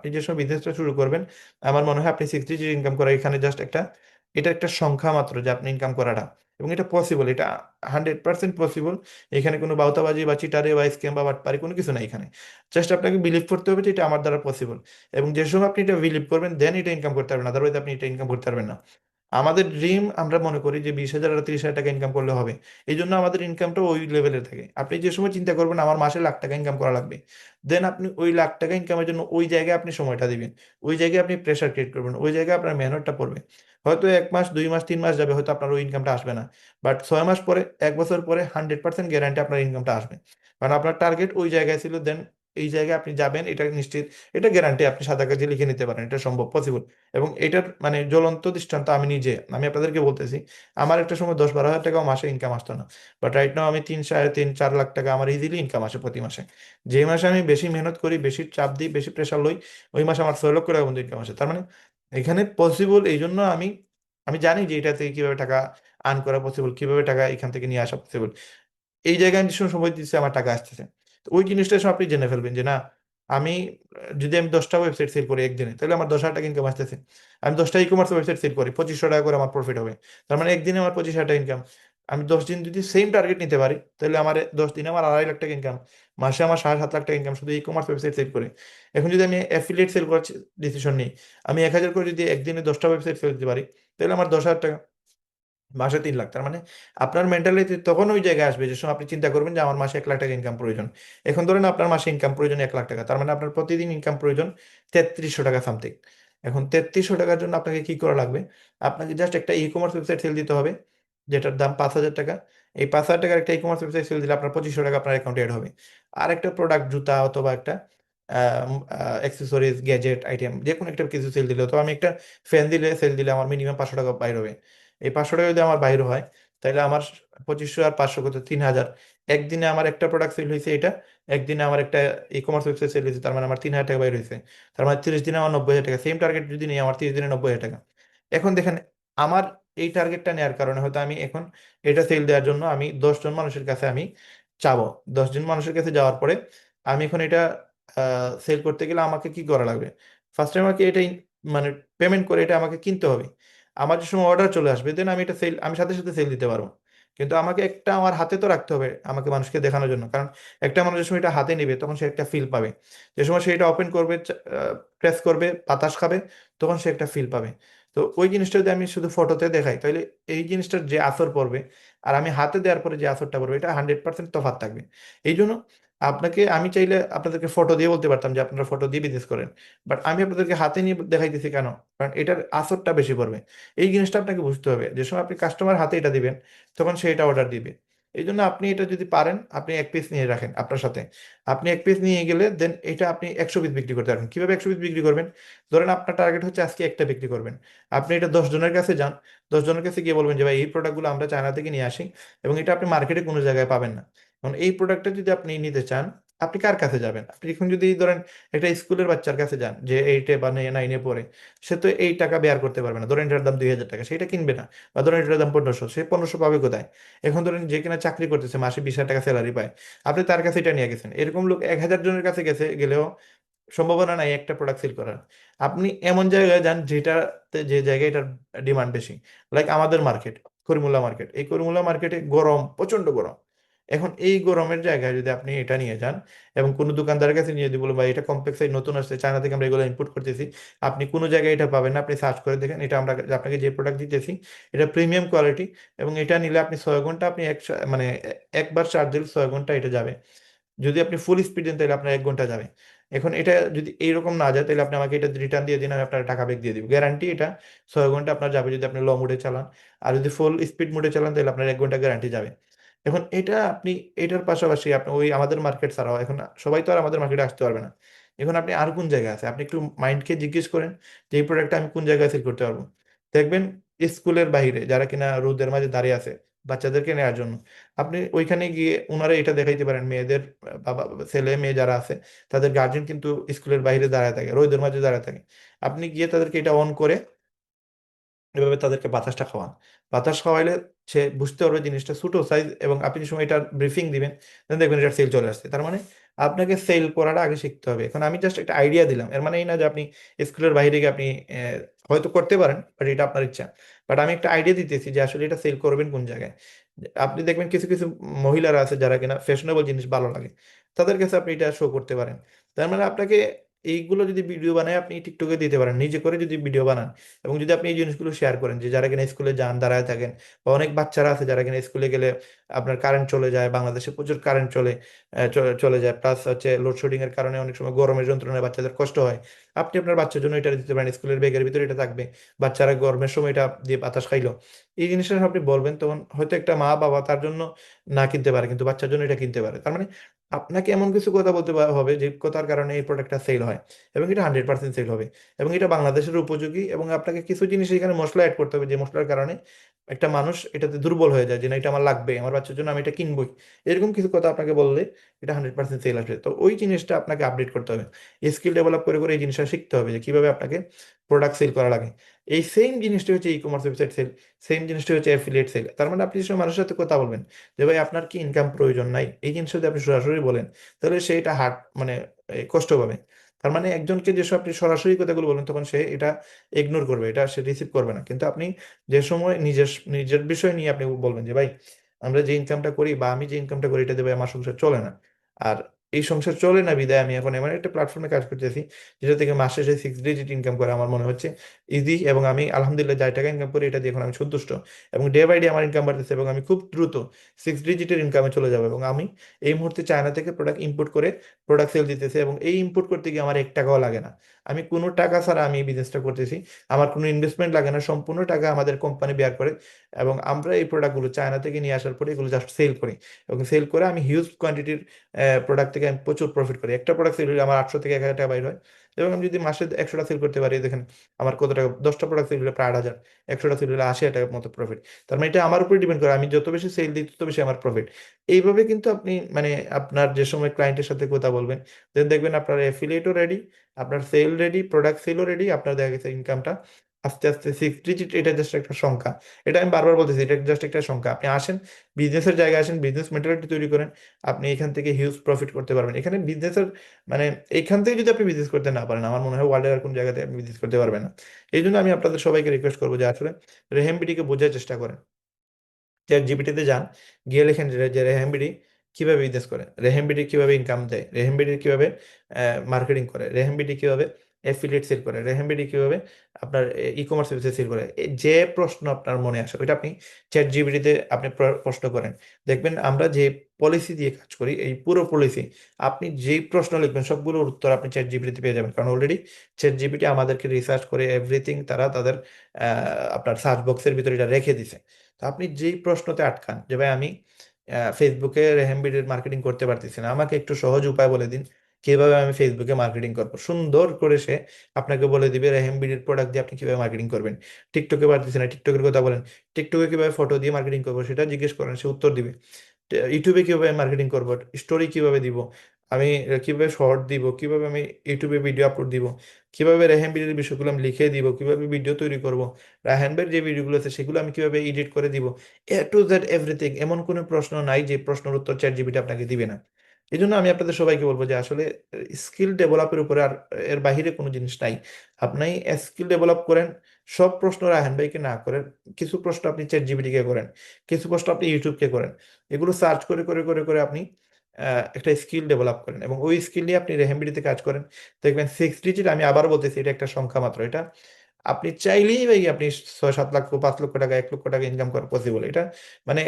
আপনি যে সময় বিজনেসটা শুরু করবেন, আমার মনে হয় আপনি সিক্স ডিজিট ইনকাম করা এখানে জাস্ট একটা, এটা একটা সংখ্যা মাত্র যে আপনি ইনকাম করাটা। এবং এটা পসিবল এটা হান্ড্রেড পার্সেন্ট পসিবল এখানে কোনো বাউতাবাজি বা চিটারে বা স্ক্যাম বা বাটপারি কোনো কিছু নাই এখানে। জাস্ট আপনাকে বিলিভ করতে হবে যে এটা আমার দ্বারা পসিবল এবং যে সময় আপনি এটা বিলিভ করবেন দেন এটা ইনকাম করতে পারবেন আদারওয়াইজ আপনি এটা ইনকাম করতে পারবেন না। আমাদের ড্রিম আমরা মনে করি যে বিশ হাজার আর তিরিশ হাজার টাকা ইনকাম করলে হবে। এই জন্য আমাদের ইনকামটা ওই লেভেলে থাকে। আপনি যে সময় চিন্তা করবেন, আমার মাসে লাখ টাকা ইনকাম করা লাগবে। দেন আপনি ওই লাখ টাকা ইনকামের জন্য ওই জায়গায় আপনি সময়টা দিবেন। ওই জায়গায় আপনি প্রেশার ক্রিয়েট করবেন। ওই জায়গায় আপনার মেহনতটা পড়বে। হয়তো এক মাস, দুই মাস, তিন মাস যাবে, হয়তো আপনার ওই ইনকামটা আসবে না। বাট ছয় মাস পরে, এক বছর পরে হান্ড্রেড পার্সেন্ট গ্যারান্টি আপনার ইনকামটা আসবে। কারণ আপনার টার্গেট ওই জায়গায় ছিল দেন এই জায়গায় আপনি যাবেন, এটা নিশ্চিত, এটা গ্যারান্টি আপনি সাদা কাজে লিখে নিতে পারেন, এটা সম্ভব পসিবল এবং এটার মানে জ্বলন্ত দৃষ্টান্ত আমি নিজে, আমি আপনাদেরকে বলতেছি, আমার একটা সময় দশ বারো হাজার টাকাও মাসে ইনকাম আসতো না। বাট রাইট নাও আমি তিন সাড়ে তিন, চার লাখ টাকা আমার ইজিলি ইনকাম আসে প্রতি মাসে। যে মাসে আমি বেশি মেহনত করি, বেশি চাপ দিই, বেশি প্রেশার লই, ওই মাসে আমার ছয় লক্ষ টাকা পর্যন্ত ইনকাম আসে। তার মানে এখানে পসিবল এই জন্য আমি আমি জানি যে এটা থেকে কীভাবে টাকা আর্ন করা পসিবল কীভাবে টাকা এখান থেকে নিয়ে আসা পসিবল এই জায়গায় আমি সময় দিচ্ছি, আমার টাকা আসতেছে। ওই জিনিসটা আপনি জেনে ফেলবেন যে না, আমি, যদি আমি দশটা ওয়েবসাইট সেল করি একদিনে, তাহলে আমার দশ হাজার টাকা ইনকাম আসতেছে। আমি দশটা ই কমার্স ওয়েবসাইট সেল করি, পঁচিশশো টাকা করে আমার প্রফিট হবে। তার মানে একদিনে আমার পঁচিশ হাজার টাকা ইনকাম আমি দশ দিন যদি সেম টার্গেট নিতে পারি, তাহলে আমার দশ দিনে আমার আড়াই লাখ টাকা ইনকাম মাসে আমার সাড়ে সাত লাখ টাকা ইনকাম শুধু ই কমার্স ওয়েবসাইট সেল করে। এখন যদি আমি অ্যাফিলিয়েট সেল করার ডিসিশন নিই, আমি এক হাজার করে যদি একদিনে দশটা ওয়েবসাইট সেল দিতে পারি, তাহলে আমার দশ হাজার টাকা মাসে তিন লাখ। তার মানে আপনার মেন্টালিটি তখন ওই জায়গায় আসবে যে আপনি চিন্তা করবেন যে, আমার মাসে এক লাখ টাকা ইনকাম প্রয়োজন। এখন ধরেন আপনার মাসে ইনকাম প্রয়োজন এক লাখ টাকা, তার মানে আপনার প্রতিদিন ইনকাম প্রয়োজন তেত্রিশশো টাকা সামথিং এখন তেত্রিশশো টাকার জন্য আপনাকে কি করা লাগবে? আপনাকে জাস্ট একটা ই কমার্স ওয়েবসাইট সেল দিতে হবে, যেটার দাম পাঁচ হাজার টাকা। এই পাঁচ হাজার টাকার একটা ই কমার্স ওয়েবসাইট সেল দিলে আপনার পঁচিশশো টাকা আপনার অ্যাকাউন্টে অ্যাড হবে। আর একটা প্রোডাক্ট জুতা অথবা একটা অ্যাক্সেসরিজ গ্যাজেট আইটেম যে কোনো একটা কিছু সেল দিলে তো আমি একটা ফ্যান দিলে সেল দিলে আমার মিনিমাম পাঁচশো টাকা বাইর হবে। এই পাঁচশো টাকা যদি আমার বাইর হয়, তাহলে আমার পঁচিশশো আর পাঁচশো কত? তিন হাজার। একদিনে আমার একটা প্রোডাক্ট সেল হয়েছে এটা, একদিনে আমার একটা ই কমার্স ওয়েবসাইট সেল হয়েছে, তার মানে আমার তিন হাজার টাকা বাইর হয়েছে। তার মানে তিরিশ দিনে আমার নব্বই হাজার টাকা। সেম টার্গেট যদি নিই, আমার তিরিশ দিনে নব্বই হাজার টাকা। এখন দেখেন, আমার এই টার্গেটটা নেওয়ার কারণে হয়তো আমি এখন এটা সেল দেওয়ার জন্য আমি দশজন মানুষের কাছে আমি চাবো। দশজন মানুষের কাছে যাওয়ার পরে আমি এখন এটা সেল করতে গেলে আমাকে কি করা লাগবে? ফার্স্টে আমাকে এটা ইন- মানে পেমেন্ট করে এটা আমাকে কিনতে হবে। আমার যে সময় অর্ডার চলে আসবে দেন আমি এটা সেল আমি সাথে সাথে সেল দিতে পারব। কিন্তু আমাকে একটা আমার হাতে তো রাখতে হবে আমাকে মানুষকে দেখানোর জন্য। কারণ একটা মানুষ যে সময় এটা হাতে নেবে, তখন সে একটা ফিল পাবে। যে সময় সে এটা ওপেন করবে প্রেস করবে, বাতাস খাবে, তখন সে একটা ফিল পাবে। তো ওই জিনিসটা যদি আমি শুধু ফটোতে দেখাই, তাহলে এই জিনিসটার যে আসর পড়বে, আর আমি হাতে দেওয়ার পরে যে আসরটা পড়বে, এটা হান্ড্রেড পার্সেন্ট তফাত থাকবে। এই জন্য আপনাকে, আমি চাইলে আপনাদেরকে ফটো দিয়ে বলতে পারতাম যে আপনারা ফটো দিয়ে বিজনেস করেন বাট আমি আপনাদেরকে হাতে নিয়ে দেখাইতেছি কেন? কারণ এটার আসরটা বেশি পড়বে। এই জিনিসটা আপনাকে বুঝতে হবে। যে সময় আপনি কাস্টমার হাতে এটা দিবেন, তখন সে এটা অর্ডার দিবে। এই জন্য আপনি এটা যদি পারেন, আপনি এক পিস নিয়ে রাখেন আপনার সাথে। আপনি এক পিস নিয়ে গেলে দেন এটা আপনি একশো পিস বিক্রি করতে পারবেন। কীভাবে একশো পিস বিক্রি করবেন? ধরেন আপনার টার্গেট হচ্ছে আজকে একটা বিক্রি করবেন। আপনি এটা দশ জনের কাছে যান, দশ জনের কাছে গিয়ে বলবেন যে, ভাই, এই প্রোডাক্টগুলো আমরা চায়না থেকে নিয়ে আসি এবং এটা আপনি মার্কেটে কোনো জায়গায় পাবেন না। এখন এই প্রোডাক্টটা যদি আপনি নিতে চান, আপনি কার কাছে যাবেন? আপনি এখন যদি ধরেন একটা স্কুলের বাচ্চার কাছে যান, যে এইটে বা নাইনে পড়ে, সে তো এই টাকা বেয়ার করতে পারবে না। ধরেন এটার দাম দুই হাজার টাকা সেটা কিনবে না। বা ধরেন এটার দাম পনেরোশো, সে পনেরোশো পাবে কোথায়? এখন ধরেন যে কিনা চাকরি করতেছে, মাসে বিশ হাজার টাকা স্যালারি পায়। আপনি তার কাছে এটা নিয়ে গেছেন। এরকম লোক এক হাজার জনের কাছে গেছে, গেলেও সম্ভাবনা নাই একটা প্রোডাক্ট সেল করার। আপনি এমন জায়গায় যান যেটাতে যে জায়গায় এটার ডিমান্ড বেশি। লাইক আমাদের মার্কেট করিমুল্লা মার্কেট এই করিমুল্লা মার্কেটে গরম প্রচণ্ড গরম। এখন এই গরমের জায়গায় যদি আপনি এটা নিয়ে যান এবং কোনো দোকানদারের কাছে নিয়ে যদি বলুন, ভাই, এটা কমপ্লেক্স নতুন আসছে, চায়না থেকে আমরা এগুলো ইম্পোর্ট করতেছি। আপনি কোনো জায়গায় এটা পাবেন না, আপনি সার্চ করে দেখেন, এটা আমরা আপনাকে যে প্রোডাক্ট দিতেছি, এটা প্রিমিয়াম কোয়ালিটি এবং এটা নিলে আপনি ছয় ঘণ্টা, আপনি এক মানে একবার চার্জ দিলে ছয় ঘণ্টা এটা যাবে। যদি আপনি ফুল স্পিড দেন, তাহলে আপনার এক ঘণ্টা যাবে। এখন এটা যদি এইরকম না যায়, তাহলে আপনি আমাকে এটা রিটার্ন দিয়ে দিন, আমি আপনার টাকা ব্যাক দিয়ে দিব। গ্যারান্টি এটা, ছয় ঘণ্টা আপনার যাবে যদি আপনি লো মোডে চালান। আর যদি ফুল স্পিড মোডে চালান, তাহলে আপনার এক ঘণ্টা গ্যারান্টি যাবে। এখন এটা আপনি, এটার পাশাপাশি আপনি ওই আমাদের মার্কেট ছাড়াও এখন সবাই তো আর আমাদের মার্কেটে আসতে পারবে না। এখন আপনি আর কোন জায়গায় আছে? আপনি একটু মাইন্ডকে জিজ্ঞেস করেন যে এই প্রোডাক্টটা আমি কোন জায়গায় সেল করতে পারব? দেখবেন স্কুলের বাইরে যারা কিনা রোদের মাঝে দাঁড়িয়ে আছে বাচ্চাদেরকে নেওয়ার জন্য, আপনি ওইখানে গিয়ে ওনারা এটা দেখাইতে পারেন, মেয়েদের বাবা, ছেলে মেয়ে যারা আছে তাদের গার্জেন কিন্তু স্কুলের বাইরে দাঁড়ায় থাকে, রোদের মাঝে দাঁড়ায় থাকে। আপনি গিয়ে তাদেরকে এটা অন করে এভাবে তাদেরকে বাতাসটা খাওয়ান। বাতাস খাওয়াইলে সে বুঝতে পারবে জিনিসটা ছোট সাইজ এবং আপনি যে সময় এটা ব্রিফিং দিবেন দেখবেন এটা সেল চলে আসছে। তার মানে আপনাকে সেল করাটা আগে শিখতে হবে। এখন আমি জাস্ট একটা আইডিয়া দিলাম। এর মানে এই না যে আপনি স্কুলের বাইরে গিয়ে আপনি হয়তো করতে পারেন বাট এটা আপনার ইচ্ছা। বাট আমি একটা আইডিয়া দিতেছি যে আসলে এটা সেল করবেন কোন জায়গায়। আপনি দেখবেন কিছু কিছু মহিলারা আছে যারা কিনা ফ্যাশনেবল জিনিস ভালো লাগে। তাদের কাছে আপনি এটা শো করতে পারেন। তার মানে আপনাকে এইগুলো যদি ভিডিও বানায়, আপনি টিকটকে দিতে পারেন। নিজে করে যদি ভিডিও বানান এবং যদি আপনি এই জিনিসগুলো শেয়ার করেন যে যারা কিনা স্কুলে যান, দাঁড়ায় থাকেন বা অনেক বাচ্চারা আছে যারা কিনা স্কুলে গেলে আপনার কারেন্ট চলে যায়, বাংলাদেশে প্রচুর কারেন্ট চলে চলে যায়। প্লাস হচ্ছে লোডশেডিং এর কারণে অনেক সময় গরমের যন্ত্রণায় বাচ্চাদের কষ্ট হয়। আপনি আপনার বাচ্চার জন্য এটা দিতে পারেন। স্কুলের ব্যাগের ভিতরে এটা থাকবে। বাচ্চারা গরমের সময় এটা দিয়ে বাতাস খাইলো। এই জিনিসটা আপনি বলবেন, তখন হয়তো একটা মা বাবা তার জন্য না কিনতে পারে, কিন্তু বাচ্চার জন্য এটা কিনতে পারে। তার মানে আপনাকে এমন কিছু কথা বলতে হবে যে কথার কারণে এই প্রোডাক্টটা সেল হয় এবং এটা হান্ড্রেড পার্সেন্ট সেল হবে। এবং এটা বাংলাদেশের উপযোগী এবং আপনাকে কিছু জিনিস এখানে মশলা অ্যাড করতে হবে যে মশলার কারণে একটা মানুষ এটাতে দুর্বল হয়ে যায় যে, না, এটা আমার লাগবে, আমার বাচ্চার জন্য আমি এটা কিনবই। এরকম কিছু কথা আপনাকে বললে এটা হান্ড্রেড পার্সেন্ট সেল আসবে তো ওই জিনিসটা আপনাকে আপডেট করতে হবে। স্কিল ডেভেলপ করে করে এই জিনিসটা শিখতে হবে যে, কীভাবে আপনাকে প্রোডাক্ট সেল করা লাগে। এই সেম জিনিসটা হচ্ছে e commerce website sell same জিনিসটা হচ্ছে অ্যাফিলিয়েট সেল তার মানে আপনি সময় মানুষের সাথে কথা বলবেন যে, ভাই, আপনার কি ইনকাম প্রয়োজন নাই? এই জিনিসটা যদি আপনি সরাসরি বলেন, তাহলে সেইটা হার্ড মানে কষ্ট পাবে। তার মানে একজনকে যেসব আপনি সরাসরি কথাগুলো বলেন তখন সে এটা ইগনোর করবে, এটা সে রিসিভ করবে না। কিন্তু আপনি যে সময় নিজের নিজের বিষয় নিয়ে আপনি বলবেন যে, ভাই, আমরা যে ইনকামটা করি বা আমি যে ইনকামটা করি, এটা দেবে আমার সংসার চলে না। আর এই সংসার চলে না বিদায়? আমি এখন এমন একটা প্ল্যাটফর্মে কাজ করতেছি, যেটা থেকে মাস শেষে সিক্স ডিজিট ইনকাম করে আমার মনে হচ্ছে ইজি এবং আমি আলহামদুলিল্লাহ যাই টাকা ইনকাম করি, এটা দিয়ে এখন আমি সন্তুষ্ট এবং ডে বাই ডে আমার ইনকাম বাড়তেছে এবং আমি খুব দ্রুত সিক্স ডিজিটের ইনকামে চলে যাব এবং আমি এই মুহূর্তে চায়না থেকে প্রোডাক্ট ইম্পোর্ট করে প্রোডাক্ট সেল দিতেছি এবং এই ইম্পোর্ট করতে গিয়ে আমার এক টাকাও লাগে না। আমি কোনো টাকা ছাড়া আমি এই বিজনেসটা করতেছি, আমার কোনো ইনভেস্টমেন্ট লাগে না, সম্পূর্ণ টাকা আমাদের কোম্পানি বেয়ার করে এবং আমরা এই প্রোডাক্টগুলো চায়না থেকে নিয়ে আসার পরে এগুলো জাস্ট সেল করি এবং সেল করে আমি হিউজ কোয়ান্টিটির প্রোডাক্ট থেকে আমি প্রচুর প্রফিট করি। একটা প্রোডাক্ট সেল হলে আমার আটশো থেকে এক হাজার টাকা বাইর হয়। এবং আমি যদি মাসে একশোটা সেল করতে পারি, দেখেন আমার কত টাকা, দশটা প্রোডাক্ট সেল হলে প্রায় আট হাজার, একশোটা সেল হলে আশি টাকার মতো প্রফিট তার মানে এটা আমার উপরে ডিপেন্ড করে। আমি যত বেশি সেল দিই, তত বেশি আমার প্রফিট এইভাবে কিন্তু আপনি মানে আপনার যে সময় ক্লায়েন্টের সাথে কথা বলবেন দেন দেখবেন আপনার অ্যাফিলিয়েটও রেডি আপনার সেল রেডি প্রোডাক্ট সেলও রেডি আপনার দেখা গেছে ইনকামটা আস্তে আস্তে সিক্স ডিজিট এটা জাস্ট একটা সংখ্যা। এটা আমি বারবার বলতেছি, এটা জাস্ট একটা সংখ্যা। আপনি আসেন বিজনেসের জায়গায় আসেন বিজনেস মেন্টালিটি তৈরি করেন, আপনি এখান থেকে হিউজ প্রফিট করতে পারবেন। এখানে বিজনেসের মানে এখান থেকে যদি আপনি বিজনেস করতে না পারেন, আমার মনে হয় ওয়ার্ল্ডের আর কোন জায়গাতে আপনি বিজনেস করতে পারবেন না। এই জন্য আমি আপনাদের সবাইকে রিকোয়েস্ট করব যে আসলে রেহেমবিডিকে বোঝার চেষ্টা করেন। চ্যাট জিপিটিতে যান, গিয়ে লেখেন যে রেহেমবিডি কীভাবে বিজনেস করে রেহেমবিডি কীভাবে ইনকাম দেয় রেহেমবিডি কীভাবে মার্কেটিং করে রেহেমবিডি কীভাবে অ্যাফিলিয়েট সেল করে রেহেমবিডি কীভাবে আপনার ই কমার্স ওয়েবসাইট সেল করে যে প্রশ্ন আপনার মনে আসে, ওইটা আপনি চ্যাট জিপিটিতে আপনি প্রশ্ন করেন। দেখবেন আমরা যে পলিসি দিয়ে কাজ করি, এই পুরো পলিসি আপনি যেই প্রশ্ন লিখবেন সবগুলোর উত্তর আপনি চ্যাট জিপিটিতে পেয়ে যাবেন। কারণ অলরেডি চ্যাট জিবিটি আমাদেরকে রিসার্চ করে এভরিথিং তারা তাদের আপনার সার্চ বক্সের ভিতরে এটা রেখে দিছে। তো আপনি যেই প্রশ্নতে আটকান যে, ভাই, আমি ফেসবুকে রেহেমবিডির মার্কেটিং করতে পারতেছি না, আমাকে একটু সহজ উপায় বলে দিন। কীভাবে আমি ফেসবুকে মার্কেটিং করব? সুন্দর করে সে আপনাকে বলে দিবে রেহেমবিডির প্রোডাক্ট দিয়ে আপনি কীভাবে মার্কেটিং করবেন? টিকটকে পারতেছি না টিকটকের কথা বলেন। টিকটকে কীভাবে ফটো দিয়ে মার্কেটিং করব সেটা জিজ্ঞেস করেন, সে উত্তর দিবে। ইউটিউবে কীভাবে মার্কেটিং করব? স্টোরি কীভাবে দিব? আমি কীভাবে শর্ট দিব? কীভাবে আমি ইউটিউবে ভিডিও আপলোড দিব? কীভাবে রেহেম বিডির বিষয়গুলো আমি লিখে দিব? কীভাবে ভিডিও তৈরি করব? ভাইয়ের যে ভিডিওগুলো আছে, সেগুলো আমি কীভাবে এডিট করে দিব? এ টু জেড এভরিথিং এমন কোনো প্রশ্ন নাই যে প্রশ্নের উত্তর চ্যাট জিপিটি আপনাকে দিবে না। এই জন্য আমি আপনাদের সবাইকে বলব যে আসলে স্কিল ডেভেলপের উপরে আর এর বাহিরে কোনো জিনিস নাই। আপনি স্কিল ডেভেলপ করেন, সব প্রশ্ন রায়হান ভাইকে না করেন, কিছু প্রশ্ন আপনি চ্যাট জিপিটিকে করেন, কিছু প্রশ্ন আপনি ইউটিউবকে করেন, এগুলো সার্চ করে করে করে করে আপনি একটা স্কিল ডেভেলপ করেন এবং ওই স্কিল নিয়ে আপনি রেহেমবিডিতে কাজ করেন। দেখবেন সিক্স ডিজিট আমি আবার বলতেছি, এটা একটা সংখ্যা মাত্র, এটা আপনি চাইলেই ভাই আপনি ছয় সাত লাখ, পাঁচ লক্ষ টাকা, এক লক্ষ টাকা ইনকাম করা পসিবল এটা মানে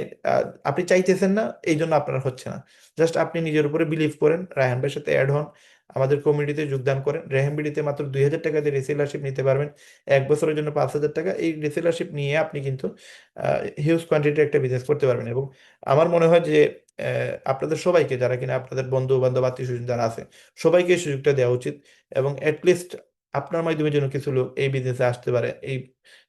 আপনি চাইতেছেন না, এই জন্য আপনার হচ্ছে না। জাস্ট আপনি নিজের উপরে বিলিভ করেন, রায়হান ভাইয়ের সাথে অ্যাড হন, আমাদের কমিউনিটিতে যোগদান করেন। রেহেমবিডিতে মাত্র দুই হাজার টাকা দিয়ে রিসেলারশিপ নিতে পারবেন। এক বছরের জন্য পাঁচ হাজার টাকা, এই রিসেলারশিপ নিয়ে আপনি কিন্তু হিউজ কোয়ান্টিটির একটা বিজনেস করতে পারবেন। এবং আমার মনে হয় যে আপনাদের সবাইকে, যারা কিনা আপনাদের বন্ধু বান্ধব আত্মীয় স্বজন যারা আছে, সবাইকে সুযোগটা দেওয়া উচিত। এবং অ্যাটলিস্ট আপনার মাধ্যমে যেন কিছু লোক এই বিজনেসে আসতে পারে, এই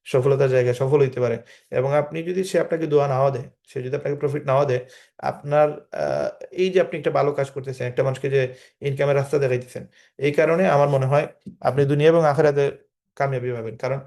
সফলতার জায়গায় সফল হইতে পারে এবং আপনি যদি সে আপনাকে দোয়া নাও দেয়, সে যদি আপনাকে প্রফিট নাও দেয়, আপনার এই যে আপনি একটা ভালো কাজ করতেছেন, একটা মানুষকে যে ইনকামের রাস্তা দেখাইতেছেন, এই কারণে আমার মনে হয় আপনি দুনিয়া এবং আখেরাতে কামিয়াবি পাবেন। কারণ